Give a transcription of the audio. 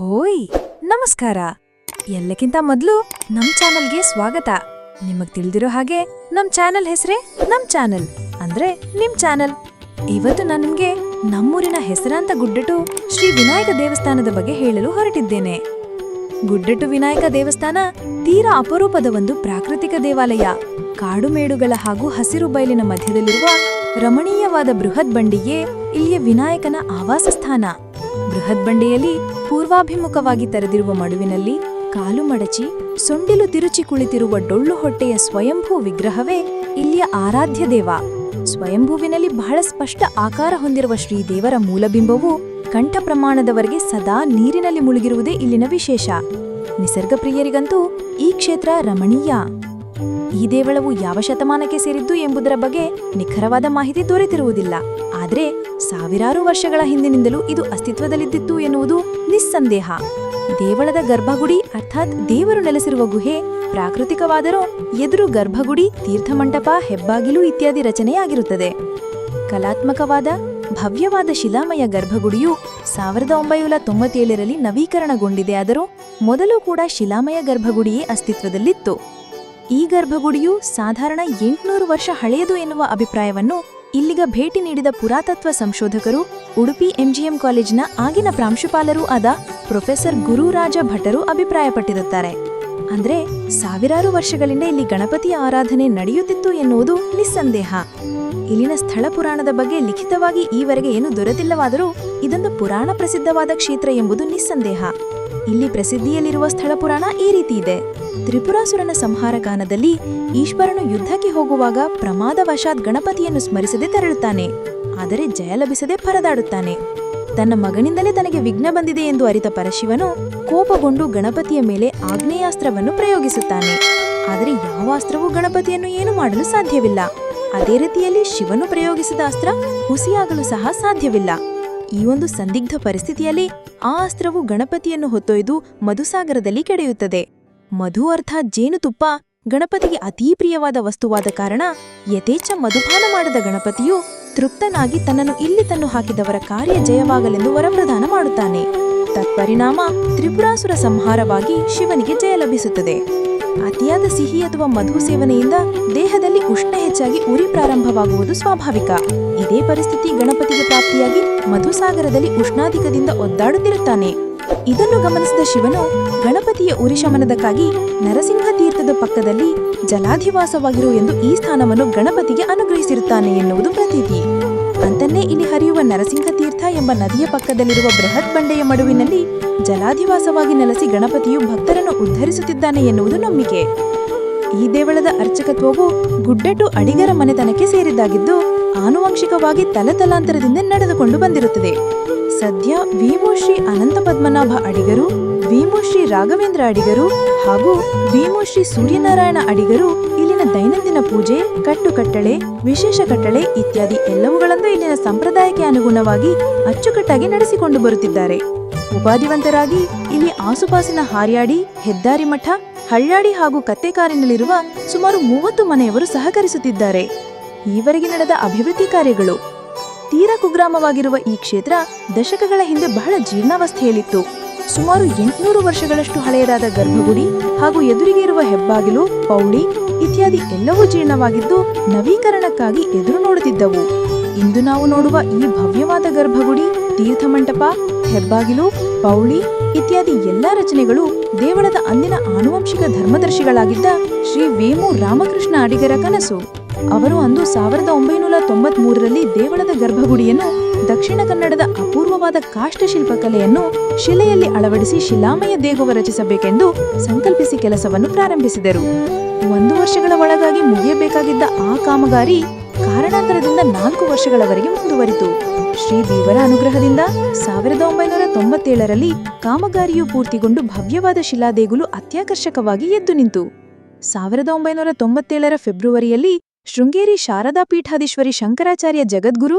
ಹೋಯ್, ನಮಸ್ಕಾರ. ಎಲ್ಲಕ್ಕಿಂತ ಮೊದಲು ನಮ್ ಚಾನಲ್ಗೆ ಸ್ವಾಗತ. ನಿಮಗ್ ತಿಳಿದಿರೋ ಹಾಗೆ ನಮ್ ಚಾನಲ್ ಹೆಸರೇ ನಮ್ ಚಾನಲ್, ಅಂದ್ರೆ ನಿಮ್ ಚಾನಲ್. ಇವತ್ತು ನಾನು ನಿಮ್ಗೆ ನಮ್ಮೂರಿನ ಹೆಸರಾಂತ ಗುಡ್ಡಟು ಶ್ರೀ ವಿನಾಯಕ ದೇವಸ್ಥಾನದ ಬಗ್ಗೆ ಹೇಳಲು ಹೊರಟಿದ್ದೇನೆ. ಗುಡ್ಡಟು ವಿನಾಯಕ ದೇವಸ್ಥಾನ ತೀರಾ ಅಪರೂಪದ ಒಂದು ಪ್ರಾಕೃತಿಕ ದೇವಾಲಯ. ಕಾಡುಮೇಡುಗಳ ಹಾಗೂ ಹಸಿರು ಬಯಲಿನ ಮಧ್ಯದಲ್ಲಿರುವ ರಮಣೀಯವಾದ ಬೃಹತ್ ಬಂಡಿಯೇ ಇಲ್ಲಿಯ ವಿನಾಯಕನ ಆವಾಸ ಸ್ಥಾನ ಬೃಹತ್ ಬಂಡೆಯಲ್ಲಿ ಪೂರ್ವಾಭಿಮುಖವಾಗಿ ತೆರೆದಿರುವ ಮಡುವಿನಲ್ಲಿ ಕಾಲು ಮಡಚಿ ಸೊಂಡಿಲು ತಿರುಚಿ ಕುಳಿತಿರುವ ಡೊಳ್ಳು ಹೊಟ್ಟೆಯ ಸ್ವಯಂಭೂ ವಿಗ್ರಹವೇ ಇಲ್ಲಿಯ ಆರಾಧ್ಯ ದೇವ. ಸ್ವಯಂಭೂವಿನಲ್ಲಿ ಬಹಳ ಸ್ಪಷ್ಟ ಆಕಾರ ಹೊಂದಿರುವ ಶ್ರೀದೇವರ ಮೂಲಬಿಂಬವು ಕಂಠ ಪ್ರಮಾಣದವರೆಗೆ ಸದಾ ನೀರಿನಲ್ಲಿ ಮುಳುಗಿರುವುದೇ ಇಲ್ಲಿನ ವಿಶೇಷ. ನಿಸರ್ಗ ಪ್ರಿಯರಿಗಂತೂ ಈ ಕ್ಷೇತ್ರ ರಮಣೀಯ. ಈ ದೇವಳವು ಯಾವ ಶತಮಾನಕ್ಕೆ ಸೇರಿದ್ದು ಎಂಬುದರ ಬಗ್ಗೆ ನಿಖರವಾದ ಮಾಹಿತಿ ದೊರೆತಿರುವುದಿಲ್ಲ. ಆದರೆ ಸಾವಿರಾರು ವರ್ಷಗಳ ಹಿಂದಿನಿಂದಲೂ ಇದು ಅಸ್ತಿತ್ವದಲ್ಲಿದ್ದಿತ್ತು ಎನ್ನುವುದು ನಿಸ್ಸಂದೇಹ. ದೇವಳದ ಗರ್ಭಗುಡಿ ಅರ್ಥಾತ್ ದೇವರು ನೆಲೆಸಿರುವ ಗುಹೆ ಪ್ರಾಕೃತಿಕವಾದರೂ ಎದುರು ಗರ್ಭಗುಡಿ, ತೀರ್ಥಮಂಟಪ, ಹೆಬ್ಬಾಗಿಲು ಇತ್ಯಾದಿ ರಚನೆಯಾಗಿರುತ್ತದೆ. ಕಲಾತ್ಮಕವಾದ, ಭವ್ಯವಾದ ಶಿಲಾಮಯ ಗರ್ಭಗುಡಿಯು ಸಾವಿರದ ಒಂಬೈನೂರ ತೊಂಬತ್ತೇಳರಲ್ಲಿ ನವೀಕರಣಗೊಂಡಿದೆ ಆದರೂ ಮೊದಲು ಕೂಡ ಶಿಲಾಮಯ ಗರ್ಭಗುಡಿಯೇ ಅಸ್ತಿತ್ವದಲ್ಲಿತ್ತು. ಈ ಗರ್ಭಗುಡಿಯು ಸಾಧಾರಣ ಎಂಟುನೂರು ವರ್ಷ ಹಳೆಯದು ಎನ್ನುವ ಅಭಿಪ್ರಾಯವನ್ನು ಇಲ್ಲಿಗ ಭೇಟಿ ನೀಡಿದ ಪುರಾತತ್ವ ಸಂಶೋಧಕರು, ಉಡುಪಿ ಎಂಜಿಎಂ ಕಾಲೇಜಿನ ಆಗಿನ ಪ್ರಾಂಶುಪಾಲರೂ ಆದ ಪ್ರೊಫೆಸರ್ ಗುರುರಾಜ ಭಟ್ಟರು ಅಭಿಪ್ರಾಯಪಟ್ಟಿರುತ್ತಾರೆ. ಅಂದ್ರೆ ಸಾವಿರಾರು ವರ್ಷಗಳಿಂದ ಇಲ್ಲಿ ಗಣಪತಿಯ ಆರಾಧನೆ ನಡೆಯುತ್ತಿತ್ತು ಎನ್ನುವುದು ನಿಸ್ಸಂದೇಹ. ಇಲ್ಲಿನ ಸ್ಥಳ ಪುರಾಣದ ಬಗ್ಗೆ ಲಿಖಿತವಾಗಿ ಈವರೆಗೆ ಏನು ದೊರೆತಿಲ್ಲವಾದರೂ ಇದೊಂದು ಪುರಾಣ ಪ್ರಸಿದ್ಧವಾದ ಕ್ಷೇತ್ರ ಎಂಬುದು ನಿಸ್ಸಂದೇಹ. ಇಲ್ಲಿ ಪ್ರಸಿದ್ಧಿಯಲ್ಲಿರುವ ಸ್ಥಳ ಪುರಾಣ ಈ ರೀತಿ ಇದೆ. ತ್ರಿಪುರಾಸುರನ ಸಂಹಾರ ಕಾಲದಲ್ಲಿ ಈಶ್ವರನು ಯುದ್ಧಕ್ಕೆ ಹೋಗುವಾಗ ಪ್ರಮಾದವಶಾತ್ ಗಣಪತಿಯನ್ನು ಸ್ಮರಿಸದೆ ತೆರಳುತ್ತಾನೆ. ಆದರೆ ಜಯ ಲಭಿಸದೆ ಪರದಾಡುತ್ತಾನೆ. ತನ್ನ ಮಗನಿಂದಲೇ ತನಗೆ ವಿಘ್ನ ಬಂದಿದೆ ಎಂದು ಅರಿತ ಪರಶಿವನು ಕೋಪಗೊಂಡು ಗಣಪತಿಯ ಮೇಲೆ ಆಗ್ನೇಯಾಸ್ತ್ರವನ್ನು ಪ್ರಯೋಗಿಸುತ್ತಾನೆ. ಆದರೆ ಯಾವ ಅಸ್ತ್ರವೂ ಗಣಪತಿಯನ್ನು ಏನು ಮಾಡಲು ಸಾಧ್ಯವಿಲ್ಲ. ಅದೇ ರೀತಿಯಲ್ಲಿ ಶಿವನು ಪ್ರಯೋಗಿಸಿದ ಅಸ್ತ್ರ ಹುಸಿಯಾಗಲು ಸಹ ಸಾಧ್ಯವಿಲ್ಲ. ಈ ಒಂದು ಸಂದಿಗ್ಧ ಪರಿಸ್ಥಿತಿಯಲ್ಲಿ ಆ ಅಸ್ತ್ರವು ಗಣಪತಿಯನ್ನು ಹೊತ್ತೊಯ್ದು ಮಧುಸಾಗರದಲ್ಲಿ ಕೆಡೆಯುತ್ತದೆ. ಮಧು ಅರ್ಥಾತ್ ಜೇನುತುಪ್ಪ, ಗಣಪತಿಗೆ ಅತೀ ಪ್ರಿಯವಾದ ವಸ್ತುವಾದ ಕಾರಣ ಯಥೇಚ್ಛ ಮಧುಪಾನ ಮಾಡಿದ ಗಣಪತಿಯು ತೃಪ್ತನಾಗಿ ತನ್ನನ್ನು ಇಲ್ಲಿ ತನ್ನು ಹಾಕಿದವರ ಕಾರ್ಯ ಜಯವಾಗಲೆಂದು ವರಪ್ರದಾನ ಮಾಡುತ್ತಾನೆ. ತತ್ಪರಿಣಾಮ ತ್ರಿಪುರಾಸುರ ಸಂಹಾರವಾಗಿ ಶಿವನಿಗೆ ಜಯ ಲಭಿಸುತ್ತದೆ. ಅತಿಯಾದ ಸಿಹಿ ಅಥವಾ ಮಧು ಸೇವನೆಯಿಂದ ದೇಹದಲ್ಲಿ ಉಷ್ಣ ಹೆಚ್ಚಾಗಿ ಉರಿ ಪ್ರಾರಂಭವಾಗುವುದು ಸ್ವಾಭಾವಿಕ. ಇದೇ ಪರಿಸ್ಥಿತಿ ಗಣಪತಿಗೆ ಪ್ರಾಪ್ತಿಯಾಗಿ ಮಧುಸಾಗರದಲ್ಲಿ ಉಷ್ಣಾಧಿಕದಿಂದ ಒದ್ದಾಡುತ್ತಿರುತ್ತಾನೆ. ಇದನ್ನು ಗಮನಿಸಿದ ಶಿವನು ಗಣಪತಿಯ ಉರಿ ಶಮನದಕ್ಕಾಗಿ ನರಸಿಂಹ ತೀರ್ಥದ ಪಕ್ಕದಲ್ಲಿ ಜಲಾಧಿವಾಸವಾಗಿರು ಎಂದು ಈ ಸ್ಥಾನವನ್ನು ಗಣಪತಿಗೆ ಅನುಗ್ರಹಿಸಿರುತ್ತಾನೆ ಎನ್ನುವುದು ಪ್ರತೀತಿ. ಅಂತನ್ನೇ ಇಲ್ಲಿ ಹರಿಯುವ ನರಸಿಂಹ ತೀರ್ಥ ಎಂಬ ನದಿಯ ಪಕ್ಕದಲ್ಲಿರುವ ಬೃಹತ್ ಬಂಡೆಯ ಮಡುವಿನಲ್ಲಿ ಜಲಾಧಿವಾಸವಾಗಿ ನೆಲೆಸಿ ಗಣಪತಿಯು ಭಕ್ತರನ್ನು ಉದ್ಧರಿಸುತ್ತಿದ್ದಾನೆ ಎನ್ನುವುದು ನಂಬಿಕೆ. ಈ ದೇವಳದ ಅರ್ಚಕತ್ವವು ಗುಡ್ಡಟ್ಟು ಅಡಿಗರ ಮನೆತನಕ್ಕೆ ಸೇರಿದ್ದಾಗಿದ್ದು, ಆನುವಂಶಿಕವಾಗಿ ತಲತಲಾಂತರದಿಂದ ನಡೆದುಕೊಂಡು ಬಂದಿರುತ್ತದೆ. ಸದ್ಯ ಭೀಮೋಶ್ರೀ ಅನಂತ ಪದ್ಮನಾಭ ಅಡಿಗರು ಭೀಮೋಶ್ರೀ ರಾಘವೇಂದ್ರ ಅಡಿಗರು ಹಾಗೂ ಭೀಮೋಶ್ರೀ ಸೂರ್ಯನಾರಾಯಣ ಅಡಿಗರು ಇಲ್ಲಿನ ದೈನಂದಿನ ಪೂಜೆ ಕಟ್ಟುಕಟ್ಟಳೆ ವಿಶೇಷ ಕಟ್ಟಳೆ ಇತ್ಯಾದಿ ಎಲ್ಲವುಗಳನ್ನು ಇಲ್ಲಿನ ಸಂಪ್ರದಾಯಕ್ಕೆ ಅನುಗುಣವಾಗಿ ಅಚ್ಚುಕಟ್ಟಾಗಿ ನಡೆಸಿಕೊಂಡು ಬರುತ್ತಿದ್ದಾರೆ. ಉಪಾಧಿವಂತರಾಗಿ ಇಲ್ಲಿ ಆಸುಪಾಸಿನ ಹಾರ್ಯಾಡಿ, ಹೆದ್ದಾರಿ ಮಠ ಹಳ್ಳಾಡಿ ಹಾಗೂ ಕತ್ತೆಕಾರಿನಲ್ಲಿರುವ ಸುಮಾರು ಮೂವತ್ತು ಮನೆಯವರು ಸಹಕರಿಸುತ್ತಿದ್ದಾರೆ. ಈವರೆಗೆ ನಡೆದ ಅಭಿವೃದ್ಧಿ ಕಾರ್ಯಗಳು. ತೀರ ಕುಗ್ರಾಮವಾಗಿರುವ ಈ ಕ್ಷೇತ್ರ ದಶಕಗಳ ಹಿಂದೆ ಬಹಳ ಜೀರ್ಣಾವಸ್ಥೆಯಲ್ಲಿತ್ತು. ಸುಮಾರು ಎಂಟುನೂರು ವರ್ಷಗಳಷ್ಟು ಹಳೆಯದಾದ ಗರ್ಭಗುಡಿ ಹಾಗೂ ಎದುರಿಗೆ ಇರುವ ಹೆಬ್ಬಾಗಿಲು ಪೌಳಿ ಇತ್ಯಾದಿ ಎಲ್ಲವೂ ಜೀರ್ಣವಾಗಿದ್ದು ನವೀಕರಣಕ್ಕಾಗಿ ಎದುರು ನೋಡುತ್ತಿದ್ದವು. ಇಂದು ನಾವು ನೋಡುವ ಈ ಭವ್ಯವಾದ ಗರ್ಭಗುಡಿ ತೀರ್ಥಮಂಟಪ ಹೆಬ್ಬಾಗಿಲು, ಪೌಳಿ ಇತ್ಯಾದಿ ಎಲ್ಲ ರಚನೆಗಳು ದೇವಳದ ಅಂದಿನ ಆನುವಂಶಿಕ ಧರ್ಮದರ್ಶಿಗಳಾಗಿದ್ದ ಶ್ರೀ ವೇಮು ರಾಮಕೃಷ್ಣ ಅಡಿಗರ ಕನಸು. ಅವರು ಅಂದು ಸಾವಿರದ ಒಂಬೈನೂರ ತೊಂಬತ್ ಮೂರರಲ್ಲಿ ದೇವಳದ ಗರ್ಭಗುಡಿಯನ್ನು ದಕ್ಷಿಣ ಕನ್ನಡದ ಅಪೂರ್ವವಾದ ಕಾಷ್ಟಶಿಲ್ಪಕಲೆಯನ್ನು ಶಿಲೆಯಲ್ಲಿ ಅಳವಡಿಸಿ ಶಿಲಾಮಯ ದೇಗುವ ರಚಿಸಬೇಕೆಂದು ಸಂಕಲ್ಪಿಸಿ ಕೆಲಸವನ್ನು ಪ್ರಾರಂಭಿಸಿದರು. ಒಂದು ವರ್ಷಗಳ ಒಳಗಾಗಿ ಮುಗಿಯಬೇಕಾಗಿದ್ದ ಆ ಕಾಮಗಾರಿ ಕಾರಣಾಂತರದಿಂದ ನಾಲ್ಕು ವರ್ಷಗಳವರೆಗೆ ಮುಂದುವರಿತು. ಶ್ರೀ ದೇವರ ಅನುಗ್ರಹದಿಂದ ಸಾವಿರದ ಒಂಬೈನೂರ ತೊಂಬತ್ತೇಳರಲ್ಲಿ ಕಾಮಗಾರಿಯು ಪೂರ್ತಿಗೊಂಡು ಭವ್ಯವಾದ ಶಿಲಾದೇಗುಲು ಅತ್ಯಾಕರ್ಷಕವಾಗಿ ಎದ್ದು ನಿಂತು. ಸಾವಿರದ ಒಂಬೈನೂರ ತೊಂಬತ್ತೇಳರ ಫೆಬ್ರವರಿಯಲ್ಲಿ ಶೃಂಗೇರಿ ಶಾರದಾ ಪೀಠಾಧೀಶ್ವರಿ ಶಂಕರಾಚಾರ್ಯ ಜಗದ್ಗುರು